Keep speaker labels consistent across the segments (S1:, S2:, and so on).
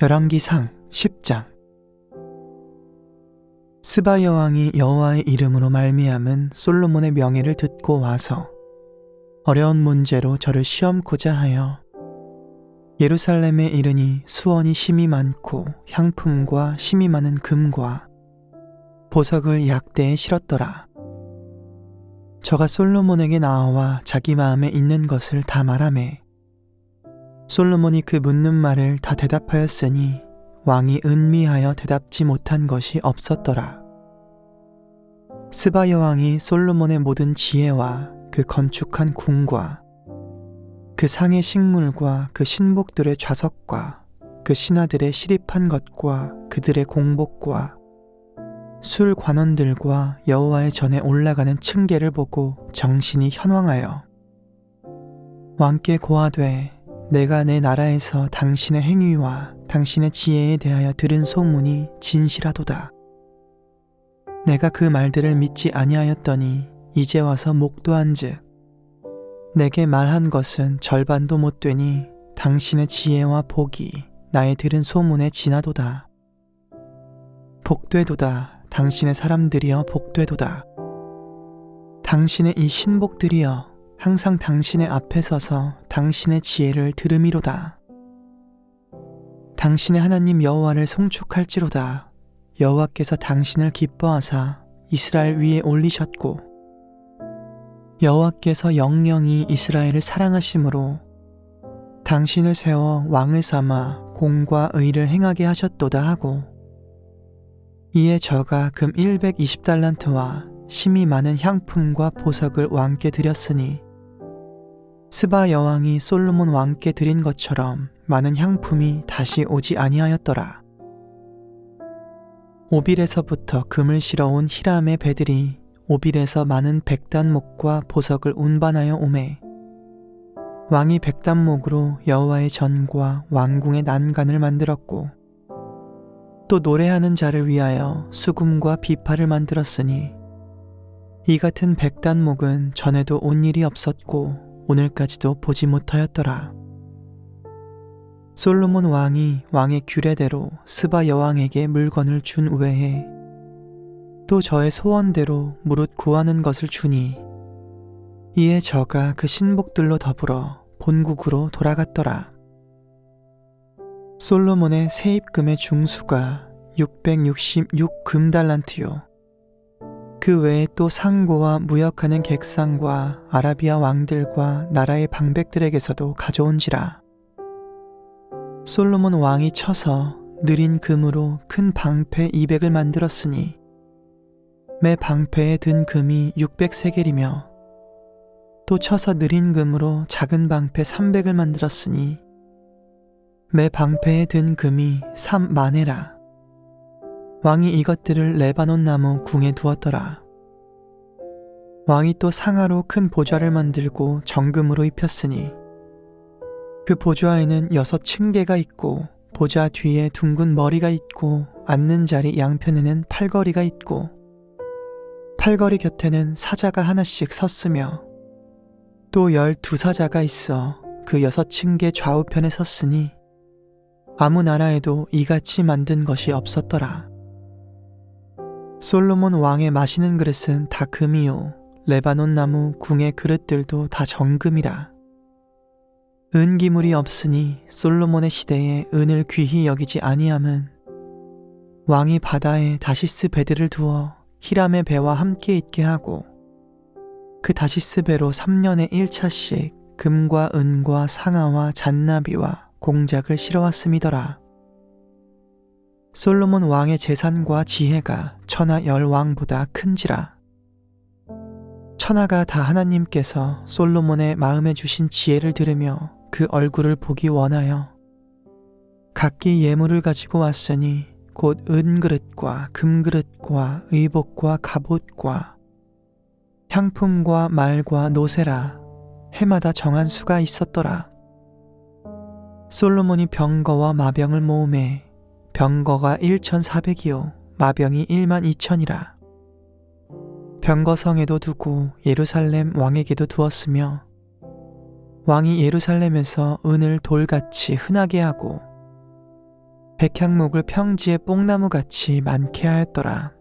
S1: 열왕기상 10장 스바 여왕이 여호와의 이름으로 말미암은 솔로몬의 명예를 듣고 와서 어려운 문제로 저를 시험코자 하여 예루살렘에 이르니 수원이 심이 많고 향품과 심이 많은 금과 보석을 약대에 실었더라. 저가 솔로몬에게 나와 자기 마음에 있는 것을 다 말하매 솔로몬이 그 묻는 말을 다 대답하였으니 왕이 은미하여 대답지 못한 것이 없었더라. 스바 여왕이 솔로몬의 모든 지혜와 그 건축한 궁과 그 상의 식물과 그 신복들의 좌석과 그 신하들의 시립한 것과 그들의 공복과 술 관원들과 여호와의 전에 올라가는 층계를 보고 정신이 현황하여 왕께 고하되 내가 내 나라에서 당신의 행위와 당신의 지혜에 대하여 들은 소문이 진실하도다. 내가 그 말들을 믿지 아니하였더니 이제 와서 목도한즉 내게 말한 것은 절반도 못 되니 당신의 지혜와 복이 나의 들은 소문에 지나도다. 복되도다. 당신의 사람들이여 복되도다. 당신의 이 신복들이여 항상 당신의 앞에 서서 당신의 지혜를 들음이로다. 당신의 하나님 여호와를 송축할지로다. 여호와께서 당신을 기뻐하사 이스라엘 위에 올리셨고 여호와께서 영영이 이스라엘을 사랑하심으로 당신을 세워 왕을 삼아 공과 의를 행하게 하셨도다 하고 이에 저가 금 120달란트와 심이 많은 향품과 보석을 왕께 드렸으니 스바 여왕이 솔로몬 왕께 드린 것처럼 많은 향품이 다시 오지 아니하였더라. 오빌에서부터 금을 실어온 히람의 배들이 오빌에서 많은 백단목과 보석을 운반하여 오매 왕이 백단목으로 여호와의 전과 왕궁의 난간을 만들었고 또 노래하는 자를 위하여 수금과 비파를 만들었으니 이 같은 백단목은 전에도 온 일이 없었고 오늘까지도 보지 못하였더라. 솔로몬 왕이 왕의 규례대로 스바 여왕에게 물건을 준 외에 또 저의 소원대로 무릇 구하는 것을 주니 이에 저가 그 신복들로 더불어 본국으로 돌아갔더라. 솔로몬의 세입금의 중수가 666 금달란트요. 그 외에 또 상고와 무역하는 객상과 아라비아 왕들과 나라의 방백들에게서도 가져온지라. 솔로몬 왕이 쳐서 느린 금으로 큰 방패 200을 만들었으니 매 방패에 든 금이 600세겔이며 또 쳐서 느린 금으로 작은 방패 300을 만들었으니 매 방패에 든 금이 3만해라. 왕이 이것들을 레바논 나무 궁에 두었더라. 왕이 또 상하로 큰 보좌를 만들고 정금으로 입혔으니 그 보좌에는 여섯 층계가 있고 보좌 뒤에 둥근 머리가 있고 앉는 자리 양편에는 팔걸이가 있고 팔걸이 곁에는 사자가 하나씩 섰으며 또 열두 사자가 있어 그 여섯 층계 좌우편에 섰으니 아무 나라에도 이같이 만든 것이 없었더라. 솔로몬 왕의 마시는 그릇은 다 금이요 레바논 나무 궁의 그릇들도 다 정금이라. 은기물이 없으니 솔로몬의 시대에 은을 귀히 여기지 아니함은 왕이 바다에 다시스 배들을 두어 히람의 배와 함께 있게 하고 그 다시스 배로 3년에 1차씩 금과 은과 상아와 잔나비와 공작을 실어왔음이더라. 솔로몬 왕의 재산과 지혜가 천하 열 왕보다 큰지라. 천하가 다 하나님께서 솔로몬의 마음에 주신 지혜를 들으며 그 얼굴을 보기 원하여 각기 예물을 가지고 왔으니 곧 은그릇과 금그릇과 의복과 갑옷과 향품과 말과 노세라 해마다 정한 수가 있었더라. 솔로몬이 병거와 마병을 모음해 병거가 1,400이요 마병이 1만 2천이라. 병거성에도 두고 예루살렘 왕에게도 두었으며 왕이 예루살렘에서 은을 돌같이 흔하게 하고 백향목을 평지의 뽕나무같이 많게 하였더라.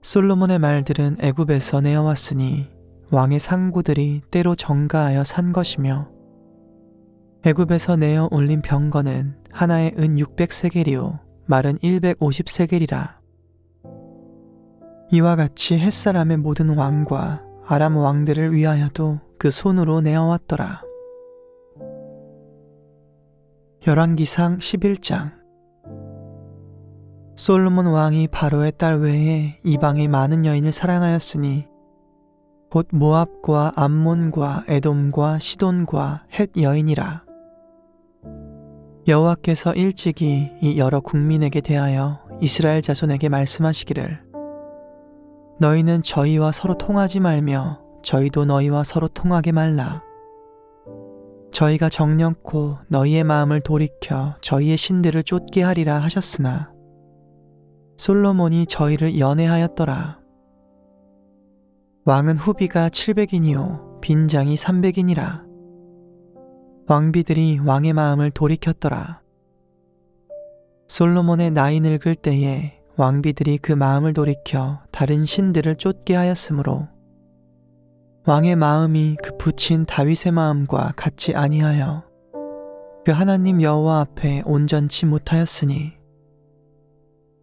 S1: 솔로몬의 말들은 애굽에서 내어왔으니 왕의 상구들이 때로 정가하여 산 것이며 애굽에서 내어 올린 병거는 하나에 은 600세겔이요 말은 150세겔이라. 이와 같이 햇사람의 모든 왕과 아람 왕들을 위하여도 그 손으로 내어왔더라. 열왕기상 11장 솔로몬 왕이 바로의 딸 외에 이방의 많은 여인을 사랑하였으니 곧 모압과 암몬과 에돔과 시돈과 헷 여인이라. 여호와께서 일찍이 이 여러 국민에게 대하여 이스라엘 자손에게 말씀하시기를 너희는 저희와 서로 통하지 말며 저희도 너희와 서로 통하게 말라. 저희가 정령코 너희의 마음을 돌이켜 저희의 신들을 쫓게 하리라 하셨으나 솔로몬이 저희를 연애하였더라. 왕은 후비가 700인이요 빈장이 300인이라. 왕비들이 왕의 마음을 돌이켰더라. 솔로몬의 나이 늙을 때에 왕비들이 그 마음을 돌이켜 다른 신들을 쫓게 하였으므로 왕의 마음이 그 부친 다윗의 마음과 같지 아니하여 그 하나님 여호와 앞에 온전치 못하였으니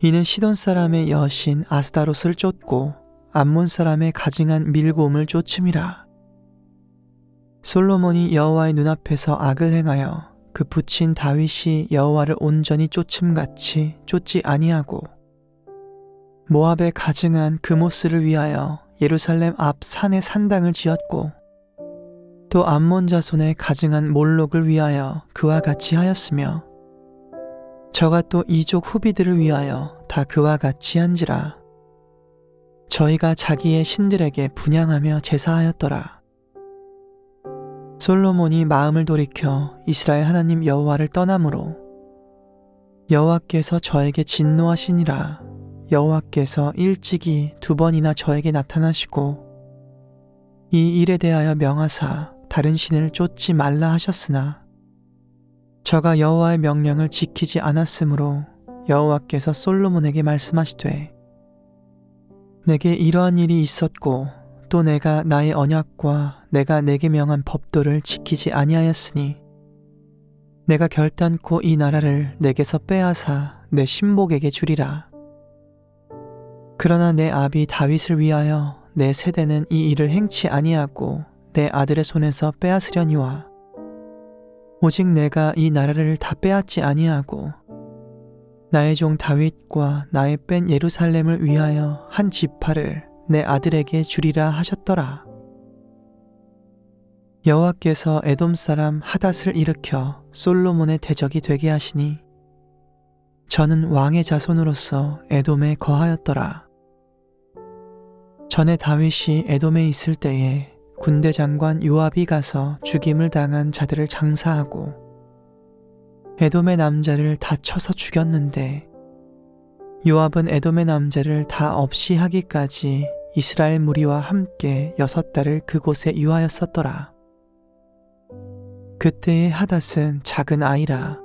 S1: 이는 시돈 사람의 여신 아스다롯을 쫓고 암몬 사람의 가증한 밀곰을 쫓음이라 솔로몬이 여호와의 눈앞에서 악을 행하여 그 부친 다윗이 여호와를 온전히 쫓음같이 쫓지 아니하고 모압에 가증한 그모스를 위하여 예루살렘 앞 산에 산당을 지었고 또 암몬 자손의 가증한 몰록을 위하여 그와 같이 하였으며 저가 또 이족 후비들을 위하여 다 그와 같이 한지라. 저희가 자기의 신들에게 분양하며 제사하였더라 솔로몬이 마음을 돌이켜 이스라엘 하나님 여호와를 떠남으로 여호와께서 저에게 진노하시니라. 여호와께서 일찍이 두 번이나 저에게 나타나시고 이 일에 대하여 명하사 다른 신을 쫓지 말라 하셨으나 저가 여호와의 명령을 지키지 않았으므로 여호와께서 솔로몬에게 말씀하시되 내게 이러한 일이 있었고 또 내가 나의 언약과 내가 내게 명한 법도를 지키지 아니하였으니 내가 결단코 이 나라를 내게서 빼앗아 내 신복에게 주리라. 그러나 내 아비 다윗을 위하여 내 세대는 이 일을 행치 아니하고 내 아들의 손에서 빼앗으려니와 오직 내가 이 나라를 다 빼앗지 아니하고 나의 종 다윗과 나의 뺀 예루살렘을 위하여 한 지파를 내 아들에게 주리라 하셨더라. 여호와께서 에돔 사람 하닷을 일으켜 솔로몬의 대적이 되게 하시니 저는 왕의 자손으로서 에돔에 거하였더라. 전에 다윗이 에돔에 있을 때에 군대 장관 요압이 가서 죽임을 당한 자들을 장사하고 에돔의 남자를 다 쳐서 죽였는데 요압은 에돔의 남자를 다 없이 하기까지 이스라엘 무리와 함께 여섯 달을 그곳에 유하였었더라. 그때의 하닷은 작은 아이라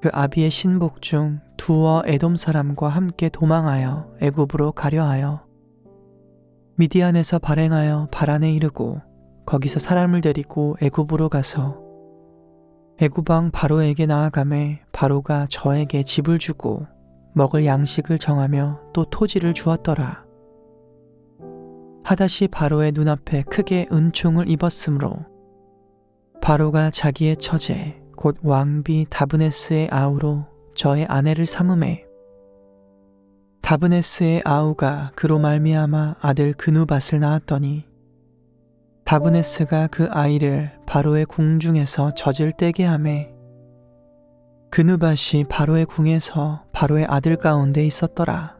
S1: 그 아비의 신복 중 두어 에돔 사람과 함께 도망하여 애굽으로 가려하여 미디안에서 발행하여 바란에 이르고 거기서 사람을 데리고 애굽으로 가서 애굽왕 바로에게 나아가매 바로가 저에게 집을 주고 먹을 양식을 정하며 또 토지를 주었더라. 하다시 바로의 눈앞에 크게 은총을 입었으므로 바로가 자기의 처제 곧 왕비 다브네스의 아우로 저의 아내를 삼음해 다브네스의 아우가 그로 말미암아 아들 그누밭을 낳았더니 다브네스가 그 아이를 바로의 궁중에서 젖을 떼게 하매 그누밭이 바로의 궁에서 바로의 아들 가운데 있었더라.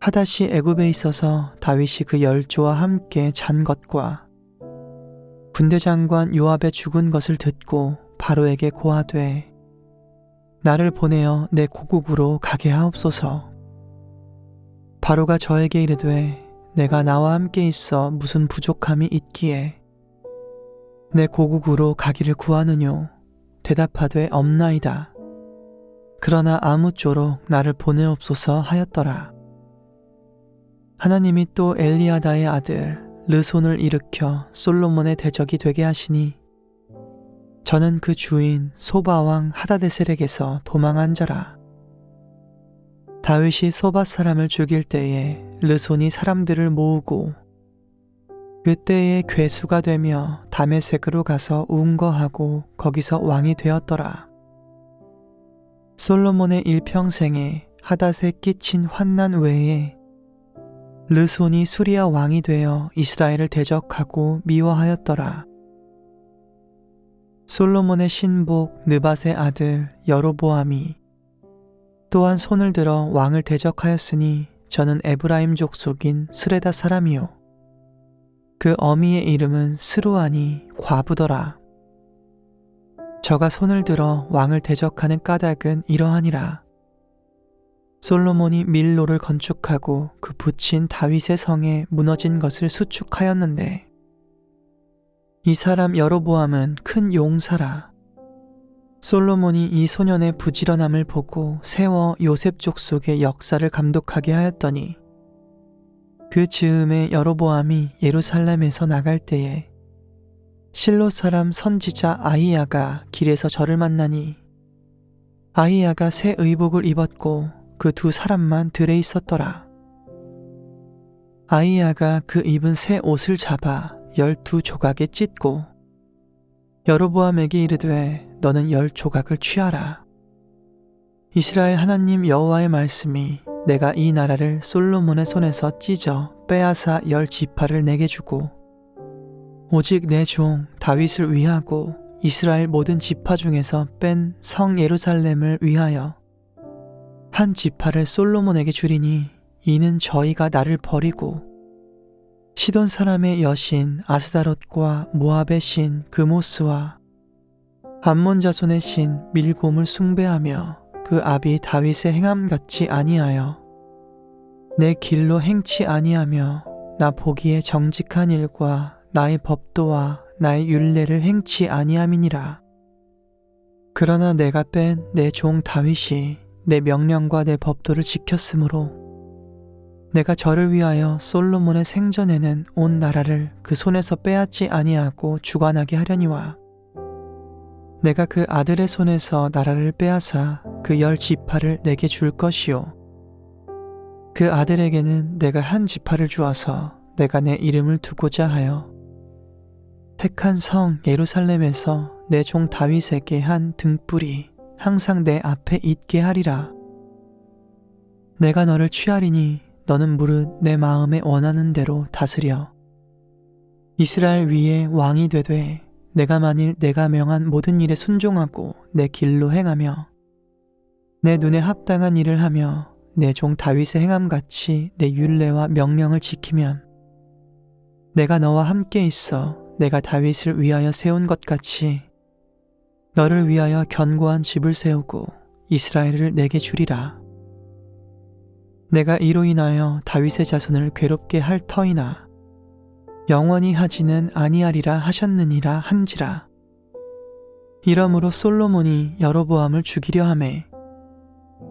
S1: 하다시 애굽에 있어서 다윗이 그 열조와 함께 잔 것과 군대 장관 요압의 죽은 것을 듣고 바로에게 고하되 나를 보내어 내 고국으로 가게 하옵소서. 바로가 저에게 이르되 내가 나와 함께 있어 무슨 부족함이 있기에 내 고국으로 가기를 구하느뇨 대답하되 없나이다. 그러나 아무쪼록 나를 보내옵소서 하였더라. 하나님이 또 엘리아다의 아들 르손을 일으켜 솔로몬의 대적이 되게 하시니 저는 그 주인 소바왕 하다데셀에게서 도망한 자라. 다윗이 소바 사람을 죽일 때에 르손이 사람들을 모으고 그때에 괴수가 되며 다메섹으로 가서 운거하고 거기서 왕이 되었더라. 솔로몬의 일평생에 하닷에 끼친 환난 외에 르손이 수리아 왕이 되어 이스라엘을 대적하고 미워하였더라. 솔로몬의 신복 느밧의 아들 여로보암이 또한 손을 들어 왕을 대적하였으니 저는 에브라임 족속인 스레다 사람이요. 그 어미의 이름은 스루아니 과부더라. 저가 손을 들어 왕을 대적하는 까닭은 이러하니라. 솔로몬이 밀로를 건축하고 그 붙인 다윗의 성에 무너진 것을 수축하였는데 이 사람 여로보암은 큰 용사라. 솔로몬이 이 소년의 부지런함을 보고 세워 요셉 족속의 역사를 감독하게 하였더니 그 즈음에 여로보암이 예루살렘에서 나갈 때에 실로 사람 선지자 아이야가 길에서 저를 만나니 아이야가 새 의복을 입었고 그 두 사람만 들에 있었더라. 아이야가 그 입은 새 옷을 잡아 열두 조각에 찢고 여로보암에게 이르되 너는 열 조각을 취하라. 이스라엘 하나님 여호와의 말씀이 내가 이 나라를 솔로몬의 손에서 찢어 빼앗아 열 지파를 내게 주고 오직 내 종 다윗을 위하고 이스라엘 모든 지파 중에서 뺀 성 예루살렘을 위하여 한 지파를 솔로몬에게 주리니 이는 저희가 나를 버리고 시돈 사람의 여신 아스다롯과 모압의 신 그모스와 암몬 자손의 신 밀곰을 숭배하며 그 아비 다윗의 행함 같이 아니하여 내 길로 행치 아니하며 나 보기에 정직한 일과 나의 법도와 나의 율례를 행치 아니함이니라. 그러나 내가 뺀 내 종 다윗이 내 명령과 내 법도를 지켰으므로 내가 저를 위하여 솔로몬의 생전에는 온 나라를 그 손에서 빼앗지 아니하고 주관하게 하려니와 내가 그 아들의 손에서 나라를 빼앗아 그 열 지파를 내게 줄 것이요 그 아들에게는 내가 한 지파를 주어서 내가 내 이름을 두고자 하여 택한 성 예루살렘에서 내 종 다윗에게 한 등불이 항상 내 앞에 있게 하리라. 내가 너를 취하리니 너는 무릇 내 마음에 원하는 대로 다스려 이스라엘 위에 왕이 되되 내가 만일 내가 명한 모든 일에 순종하고 내 길로 행하며 내 눈에 합당한 일을 하며 내 종 다윗의 행함 같이 내 율례와 명령을 지키면 내가 너와 함께 있어 내가 다윗을 위하여 세운 것 같이 너를 위하여 견고한 집을 세우고 이스라엘을 내게 주리라. 내가 이로 인하여 다윗의 자손을 괴롭게 할 터이나 영원히 하지는 아니하리라 하셨느니라 한지라. 이러므로 솔로몬이 여로보암을 죽이려 하매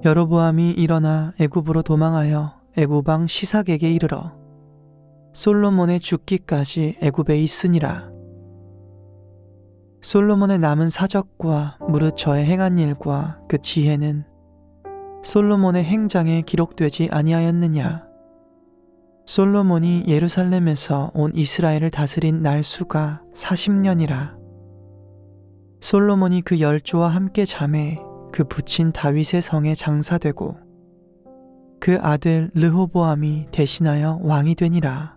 S1: 여로보암이 일어나 애굽으로 도망하여 애굽왕 시삭에게 이르러 솔로몬의 죽기까지 애굽에 있으니라. 솔로몬의 남은 사적과 무릇 저의 행한 일과 그 지혜는 솔로몬의 행장에 기록되지 아니하였느냐? 솔로몬이 예루살렘에서 온 이스라엘을 다스린 날수가 40년이라. 솔로몬이 그 열조와 함께 잠에 그 부친 다윗의 성에 장사되고 그 아들 르호보암이 대신하여 왕이 되니라.